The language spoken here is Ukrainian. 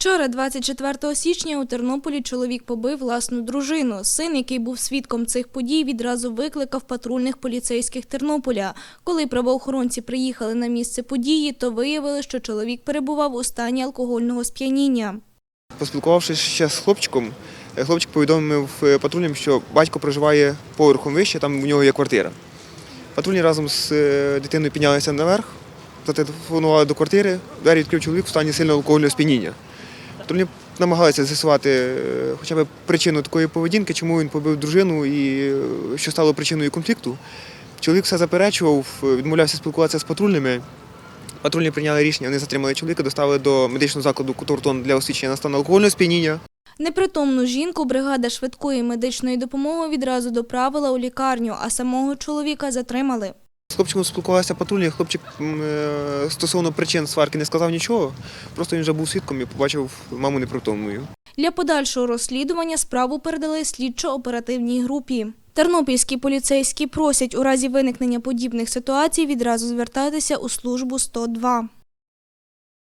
Вчора, 24 січня, у Тернополі чоловік побив власну дружину. Син, який був свідком цих подій, відразу викликав патрульних поліцейських Тернополя. Коли правоохоронці приїхали на місце події, то виявили, що чоловік перебував у стані алкогольного сп'яніння. Поспілкувавшись ще з хлопчиком, е, хлопчик повідомив е, патрульним, що батько проживає поверхом вище, там у нього є квартира. Патрульні разом з е, дитиною піднялися наверх, зателефонували до квартири, двері відкрив чоловік в стані сильного алкогольного сп'яніння. Патрульні намагалися з'ясувати е, хоча б причину такої поведінки, чому він побив дружину і е, що стало причиною конфлікту. Чоловік все заперечував, е, відмовлявся спілкуватися з патрульними. Патрульні прийняли рішення, вони затримали чоловіка, доставили до медичного закладу Кутортон для освідчення на стан алкогольного сп'яніння. Непритомну жінку бригада швидкої медичної допомоги відразу доправила у лікарню, а самого чоловіка затримали. З хлопчиком спілкувався патрульний, хлопчик е, стосовно причин сварки не сказав нічого, просто він вже був свідком і побачив маму непритомною. Для подальшого розслідування справу передали слідчо-оперативній групі. Тернопільські поліцейські просять у разі виникнення подібних ситуацій відразу звертатися у службу 102.